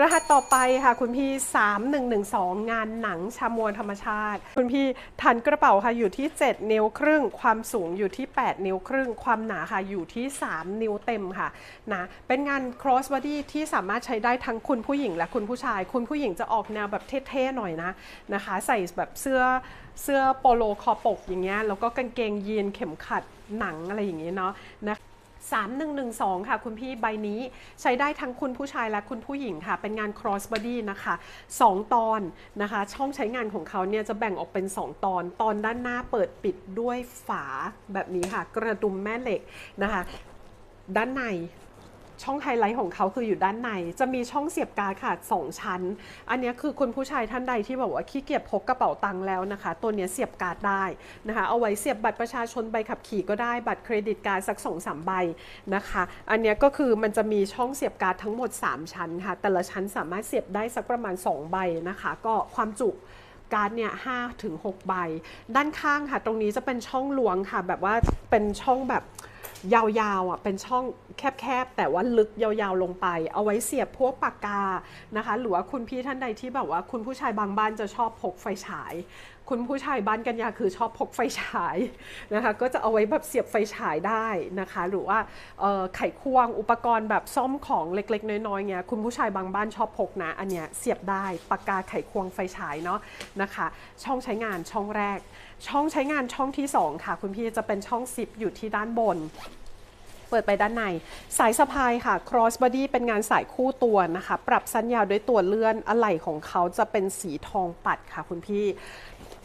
รหัสต่อไปค่ะคุณพี่ 3112 งานหนังชามวลธรรมชาติ คุณพี่ทันกระเป๋าค่ะอยู่ที่ 7 นิ้วครึ่ง ความสูงอยู่ที่ 8 นิ้วครึ่ง ความหนาค่ะอยู่ที่ 3 นิ้วเต็มค่ะนะเป็นงาน cross body ที่สามารถใช้ได้ทั้งคุณผู้หญิงและคุณผู้ชาย คุณผู้หญิงจะออกแนวแบบเท่ๆหน่อยนะนะคะ ใส่แบบเสื้อเสื้อโปโลคอปกอย่างเงี้ยแล้วก็กางเกงยีนเข็มขัดหนังอะไรอย่างเงี้ยเนาะนะ 3112 ค่ะ คุณพี่ใบนี้ใช้ได้ทั้งคุณผู้ชายและคุณผู้หญิงค่ะ เป็นงาน cross body นะคะ 2 ตอนนะคะ ช่องใช้งานของเขาเนี่ยจะแบ่งออกเป็น 2 ตอน ตอนด้านหน้าเปิดปิดด้วยฝาแบบนี้ค่ะ กระดุมแม่เหล็กนะคะ ด้านใน ช่องไฮไลท์ของเขาคืออยู่ด้านใน จะมีช่องเสียบการ์ดค่ะ2ชั้น อันนี้คือคุณผู้ชายท่านใดที่แบบว่าขี้เกียจพกกระเป๋าตังค์แล้วนะคะ ตัวนี้เสียบการ์ดได้นะคะ เอาไว้เสียบบัตรประชาชนใบขับขี่ก็ได้บัตรเครดิตการ์ดสัก2อสามใบนะคะ อันนี้ก็คือมันจะมีช่องเสียบการ์ดทั้งหมด 3 ชั้นค่ะ แต่ละชั้นสามารถเสียบได้สักประมาณ 2 ใบนะคะ ก็ความจุการ์ดเนี่ยห้าถึงหกใบ ด้านข้างค่ะ ตรงนี้จะเป็นช่องลวงค่ะ แบบว่าเป็นช่องแบบ ยาวๆอะเป็นช่องแคบๆ แต่ว่าลึกยาวๆลงไป เอาไว้เสียบพวกปากกานะคะ หรือว่าคุณพี่ท่านใดที่แบบว่าคุณผู้ชายบางบ้านจะชอบพกไฟฉายคุณผู้ชายบ้านกันยาคือชอบพกไฟฉายนะคะก็จะเอาไว้แบบเสียบไฟฉายได้นะคะ หรือว่าไขควงอุปกรณ์แบบซ่อมของเล็ก ๆ น้อยๆเงี้ยคุณผู้ชายบางบ้านชอบพกนะ อันเนี้ยเสียบได้ปากกาไขควงไฟฉายเนาะนะคะ ช่องใช้งานช่องแรก ช่องใช้งานช่องที่ 2 ค่ะ คุณพี่จะเป็นช่องซิปอยู่ที่ด้านบน เปิดไปด้านใน สายสะพายค่ะ cross body เป็นงานสายคู่ตัวนะคะ ปรับสั้นยาวด้วยตัวเลื่อนอะไหล่ของเขาจะเป็นสีทองปัดค่ะคุณพี่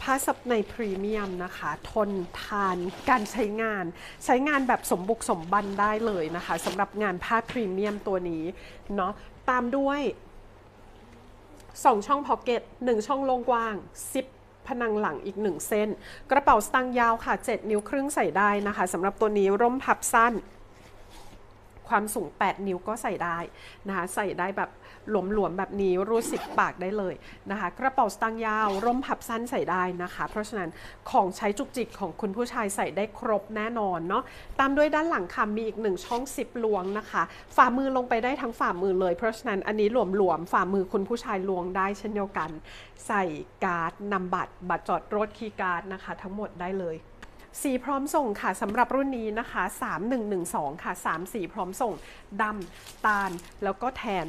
ผ้าซับในพรีเมียมนะคะ ทนทานการใช้งาน ใช้งานแบบสมบุกสมบันได้เลยนะคะสำหรับงานผ้าพรีเมียมตัวนี้เนาะตามด้วย2ช่องพ็อกเก็ต1ช่องโลงกว้างซิปผนังหลังอีก1เส้น กระเป๋าสตางค์ยาวค่ะ 7 นิ้วครึ่งใส่ได้นะคะสำหรับตัวนี้ร่มพับสั้น ความสูง 8 นิ้วก็ใส่ได้นะคะใส่ได้แบบหลวมๆแบบนี้รูดสิบปากได้เลยนะคะ กระเป๋าสตางค์ยาวร่มพับสั้นใส่ได้นะคะ เพราะฉะนั้นของใช้จุกจิกของคุณผู้ชายใส่ได้ครบแน่นอนเนาะตามด้วยด้านหลังค่ะมีอีกหนึ่งช่องซิปล้วงนะคะ ฝ่ามือลงไปได้ทั้งฝ่ามือเลย เพราะฉะนั้นอันนี้หลวมๆฝ่ามือคุณผู้ชายล้วงได้เช่นเดียวกัน ใส่การ์ดนำบัตรบัตรจอดรถคีย์การ์ดนะคะ ทั้งหมดได้เลย สีพร้อมส่งค่ะสำหรับรุ่นนี้นะคะ 3112 ค่ะ 3 สีพร้อมส่งดำตาลแล้วก็แทน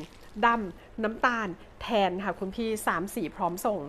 ดำน้ำตาลแทนค่ะคุณพี่3สีพร้อมส่ง